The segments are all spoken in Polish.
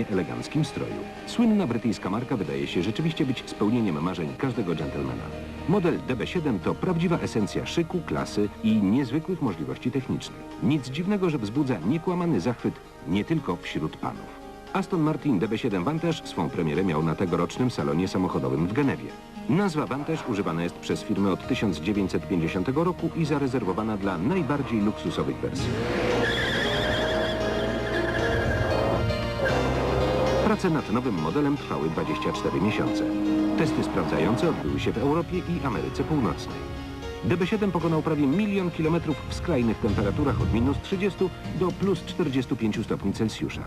szalenie eleganckim stroju. Słynna brytyjska marka wydaje się rzeczywiście być spełnieniem marzeń każdego dżentelmena. Model DB7 to prawdziwa esencja szyku, klasy i niezwykłych możliwości technicznych. Nic dziwnego, że wzbudza niekłamany zachwyt nie tylko wśród panów. Aston Martin DB7 Vantage swą premierę miał na tegorocznym salonie samochodowym w Genewie. Nazwa Vantage używana jest przez firmę od 1950 roku i zarezerwowana dla najbardziej luksusowych wersji. Prace nad nowym modelem trwały 24 miesiące. Testy sprawdzające odbyły się w Europie i Ameryce Północnej. DB7 pokonał prawie milion kilometrów w skrajnych temperaturach od minus 30 do plus 45 stopni Celsjusza.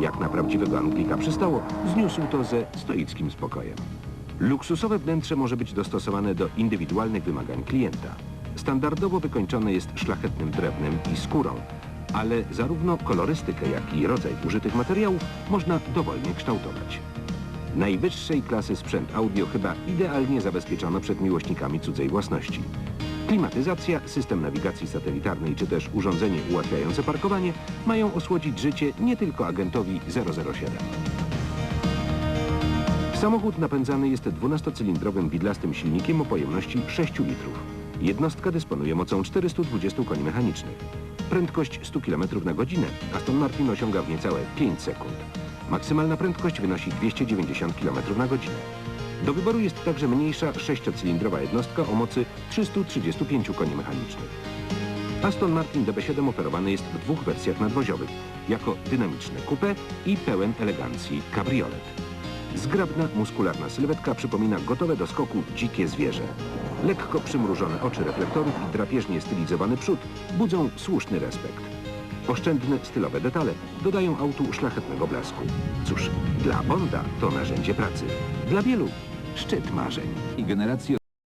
Jak na prawdziwego Anglika przystało, zniósł to ze stoickim spokojem. Luksusowe wnętrze może być dostosowane do indywidualnych wymagań klienta. Standardowo wykończone jest szlachetnym drewnem i skórą, ale zarówno kolorystykę, jak i rodzaj użytych materiałów można dowolnie kształtować. Najwyższej klasy sprzęt audio chyba idealnie zabezpieczono przed miłośnikami cudzej własności. Klimatyzacja, system nawigacji satelitarnej czy też urządzenie ułatwiające parkowanie mają osłodzić życie nie tylko agentowi 007. Samochód napędzany jest 12-cylindrowym widlastym silnikiem o pojemności 6 litrów. Jednostka dysponuje mocą 420 koni mechanicznych. Prędkość 100 km na godzinę Aston Martin osiąga w niecałe 5 sekund. Maksymalna prędkość wynosi 290 km na godzinę. Do wyboru jest także mniejsza 6-cylindrowa jednostka o mocy 335 koni mechanicznych. Aston Martin DB7 oferowany jest w dwóch wersjach nadwoziowych, jako dynamiczne coupe i pełen elegancji kabriolet. Zgrabna, muskularna sylwetka przypomina gotowe do skoku dzikie zwierzę. Lekko przymrużone oczy reflektorów i drapieżnie stylizowany przód budzą słuszny respekt. Oszczędne, stylowe detale dodają autu szlachetnego blasku. Cóż, dla Bonda to narzędzie pracy. Dla wielu szczyt marzeń. i generacji